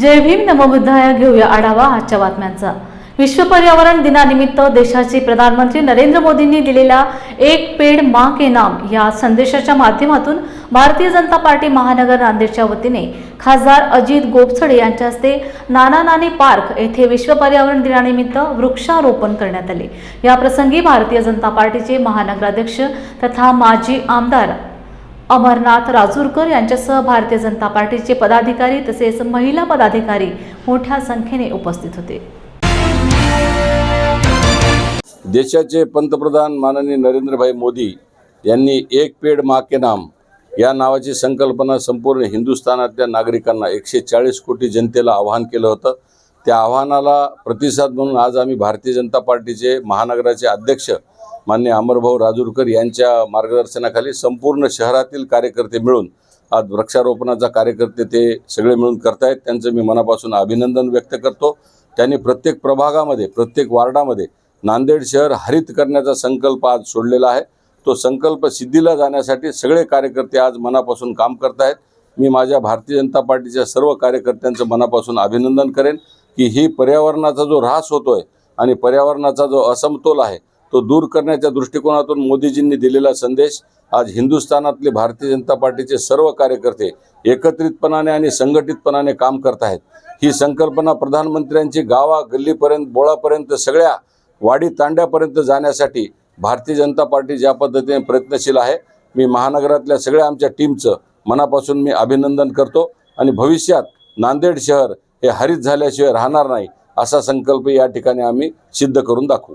जय भीम नमोबुद्धाय घेऊया आढावा आजच्या बातम्यांचा. विश्व पर्यावरण दिनानिमित्त देशाचे प्रधानमंत्री नरेंद्र मोदींनी दिलेला एक पेड मा के नाम या संदेशाच्या माध्यमातून भारतीय जनता पार्टी महानगर नांदेडच्या वतीने खासदार अजित गोपछडे यांच्या हस्ते नाना नानी पार्क येथे विश्व पर्यावरण दिनानिमित्त वृक्षारोपण करण्यात आले. याप्रसंगी भारतीय जनता पार्टीचे महानगराध्यक्ष तथा माजी आमदार अमरनाथ राजूरकर यांच्यासह भारतीय जनता पार्टीचे पदाधिकारी तसेच महिला पदाधिकारी मोठ्या संख्येने उपस्थित होते. देशाचे पंतप्रधान माननीय नरेंद्रभाई मोदी यांनी एक पेड मा के नाम या नावाची संकल्पना संपूर्ण हिंदुस्थानातल्या नागरिकांना एकशे चाळीस कोटी जनतेला आवाहन केलं होतं. त्या आव्हानाला प्रतिसाद म्हणून आज आम्ही भारतीय जनता पार्टीचे महानगराचे अध्यक्ष मान्य अमरभाऊ राजूरकर यांच्या मार्गदर्शनाखाली संपूर्ण शहरातील कार्यकर्ते मिळून आज वृक्षारोपणाचा कार्यकर्ते ते सगळे मिळून करतायत. त्यांचं मी मनापासून अभिनंदन व्यक्त करतो. त्यांनी प्रत्येक प्रभागामध्ये प्रत्येक वार्डामध्ये नांदेड शहर हरित करण्याचा संकल्प आज सोडलेला आहे. तो संकल्प सिद्धीला जाण्यासाठी सगळे कार्यकर्ते आज मनापासून काम करत आहेत मी माझ्या भारतीय जनता पार्टीच्या सर्व कार्यकर्त्यांचं मनापासून अभिनंदन करेन. की ही पर्यावरणाचा जो ऱ्हास होतोय आणि पर्यावरणाचा जो असमतोल आहे तो दूर करण्याच्या दृष्टिकोनातून मोदीजींनी दिलेला संदेश आज हिंदुस्थानातले भारतीय जनता पार्टीचे सर्व कार्यकर्ते एकत्रितपणाने आणि संघटितपणाने काम करत आहेत. ही संकल्पना प्रधानमंत्र्यांची गावा गल्लीपर्यंत बोळापर्यंत सगळ्या वाडी तांड्यापर्यंत जाण्यासाठी भारतीय जनता पार्टी ज्या पद्धतीने प्रयत्नशील आहे मी महानगरातल्या सगळ्या आमच्या टीमचं मनापासून मी अभिनंदन करतो. आणि भविष्यात नांदेड शहर हे हरित झाल्याशिवाय राहणार नाही असा संकल्प या ठिकाणी आम्ही सिद्ध करून दाखवू.